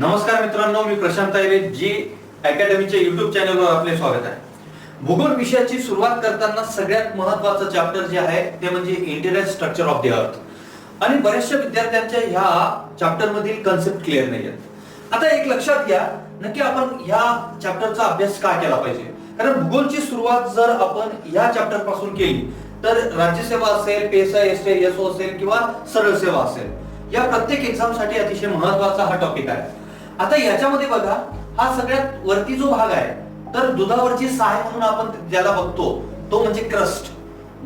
नमस्कार मित्रांनो मी प्रशांत आयरे जी अकॅडमीच्या युट्यूब चॅनलवर आपले स्वागत आहे. भूगोल विषयाची सुरुवात करताना सगळ्यात महत्वाचं चॅप्टर जे आहे ते म्हणजे interior structure of the earth आणि बऱ्याचशा विद्यार्थ्यांच्या ह्या चॅप्टर मधील कन्सेप्ट क्लिअर नाही आहेत. आता एक लक्षात घ्या नक्की आपण ह्या चॅप्टरचा अभ्यास का केला पाहिजे? कारण भूगोलची सुरुवात जर आपण ह्या चॅप्टरपासून केली तर राज्यसेवा असेल पेसा एस एसओ असेल किंवा सरळ सेवा असेल या प्रत्येक एक्झामसाठी अतिशय महत्त्वाचा हा टॉपिक आहे. आता याच्यामध्ये बघा हा सगळ्यात वरती जो भाग आहे तर दुधावरची साय म्हणून आपण ज्याला बघतो तो म्हणजे क्रस्ट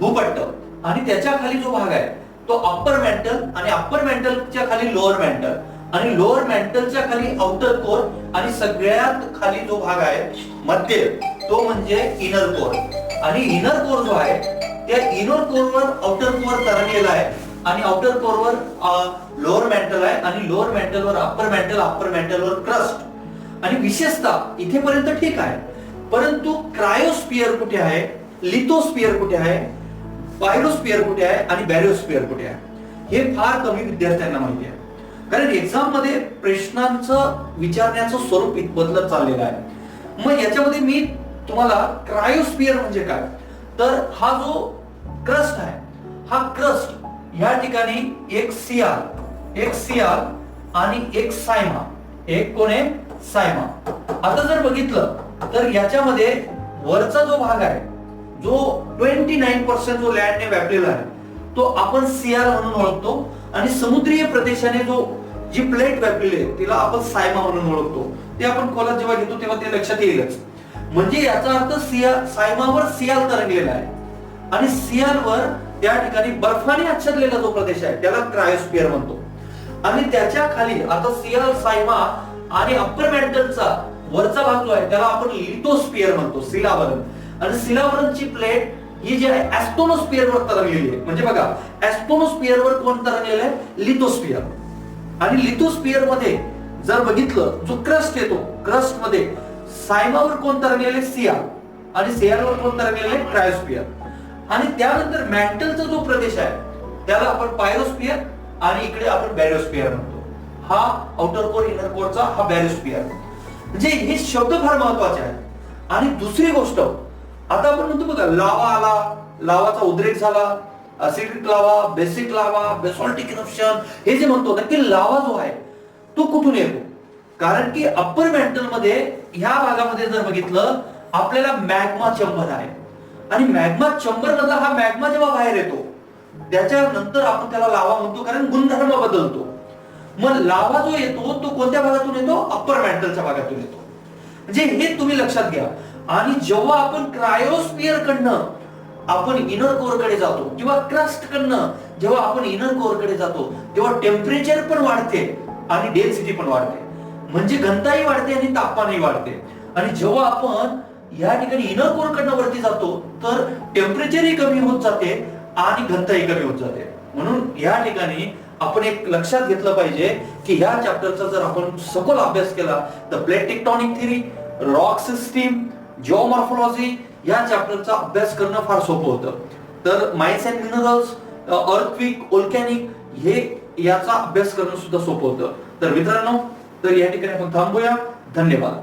भूपट्ट. आणि त्याच्याखाली जो भाग आहे तो अप्पर मेंटल आणि अप्पर मेंटलच्या खाली लोअर मेंटल आणि लोअर मेंटलच्या खाली आउटर कोर आणि सगळ्यात खाली जो भाग आहे मध्य तो म्हणजे इनर कोर आणि इनर कोर जो आहे त्या इनर कोरवर आउटर कोर तरंगलेला आहे. आणि आउटर कोरवर लोअर मेंटल आहे आणि लोअर मेंटलवर अप्पर मेंटल अप्पर मेंटलवर क्रस्ट आणि विशेषतः इथेपर्यंत ठीक आहे. परंतु क्रायोस्पियर कुठे आहे? लिथोस्पियर कुठे आहे? पायरोस्पियर कुठे आहे? आणि बॅरिओस्पियर कुठे आहे? हे फार कमी विद्यार्थ्यांना माहिती आहे. कारण एक्झाममध्ये प्रश्नांचं विचारण्याचं स्वरूप इत- बदलत चाललेलं आहे. मग याच्यामध्ये मी तुम्हाला क्रायोस्पियर म्हणजे काय? तर हा जो क्रस्ट आहे हा क्रस्ट या ठिकाणी एक सियाल एक सियाल आणि एक सायमा. एक कोण? आहे सायमा. आता जर बघितलं तर याच्यामध्ये वरचा जो भाग आहे जो ट्वेंटी नाईन पर्सेंट जो लँडने व्यापलेला आहे तो आपण सियाल म्हणून ओळखतो आणि समुद्रीय प्रदेशाने जो जी प्लेट व्यापलेली आहे तिला आपण सायमा म्हणून ओळखतो. ते आपण खोलात जेव्हा घेतो तेव्हा ते लक्षात येईलच. म्हणजे याचा अर्थ सिया सायमावर सियाल तरंगलेला आहे. आणि सियालवर त्या ठिकाणी बर्फाने आच्छादलेला जो प्रदेश आहे त्याला क्रायोस्पियर म्हणतो. आणि त्याच्याखाली आता सियाल सायमा आणि अप्पर मेंटलचा वरचा भाग जो आहे त्याला आपण लिटोस्पियर म्हणतो सिलावरण. आणि सिलावरणची प्लेट ही जी आहे ऍस्टोनोस्पियर वर तरंगलेली आहे. म्हणजे बघा ऍस्टोनोस्पियर वर कोण तरंगलेलं आहे? लिथोस्पियर आणि लिथोस्पियरमध्ये जर बघितलं जो क्रस्ट येतो क्रस्टमध्ये सायमावर कोण तरंगलेले सिया आणि सियावर कोण तरंगलेले क्रायोस्पियर आणि त्यानंतर मॅन्टलचा जो प्रदेश आहे त्याला आपण पायरोस्पियर आणि इकडे आपण बॅरिओस्पियर म्हणतो. हा आउटर कोर इनर कोरचा हा बॅरिओस्पियर म्हणजे हे शब्द फार महत्त्वाचे आहेत. आणि दुसरी गोष्ट आता आपण म्हणतो बघा लावा आला लावाचा उद्रेक झाला असिडिक लावा बेसिक लावा बेसॉल्टिक इरप्शन हे जे म्हणतो ना की लावा जो आहे तो कुठून येतो? कारण की अप्पर मेंटलमध्ये ह्या भागामध्ये जर बघितलं आपल्याला मॅग्मा चंबन आहे. आणि मॅग्मा चंबर मधला हा मॅग्मा जेव्हा बाहेर येतो त्याच्यानंतर आपण त्याला लावा म्हणतो कारण गुणधर्म बदलतो. मग लावा जो येतो तो कोणत्या भागातून येतो? अप्पर मॅन्टलच्या भागातून येतो. म्हणजे हे तुम्ही लक्षात घ्या. आणि जेव्हा आपण क्रायोस्पियर कडनं आपण इनर कोरकडे जातो किंवा क्रस्ट कडनं जेव्हा आपण इनर कोरकडे जातो तेव्हा टेम्परेचर पण वाढते आणि डेन्सिटी पण वाढते. म्हणजे घनताही वाढते आणि तापमानही वाढते. आणि जेव्हा आपण या ठिकाणी इनर कोर कडनं वरती जातो तर टेम्परेचरही कमी होत जाते आणि घनताही कमी होत जाते. म्हणून या ठिकाणी आपण एक लक्षात घेतलं पाहिजे की ह्या चॅप्टरचा जर आपण सखोल अभ्यास केला तर plate tectonic theory rock system geomorphology या चॅप्टरचा अभ्यास करणं फार सोपं होतं. तर mines and minerals earthquake volcanic हे याचा अभ्यास करणं सुद्धा सोपं होतं. तर मित्रांनो तर या ठिकाणी आपण थांबूया. धन्यवाद.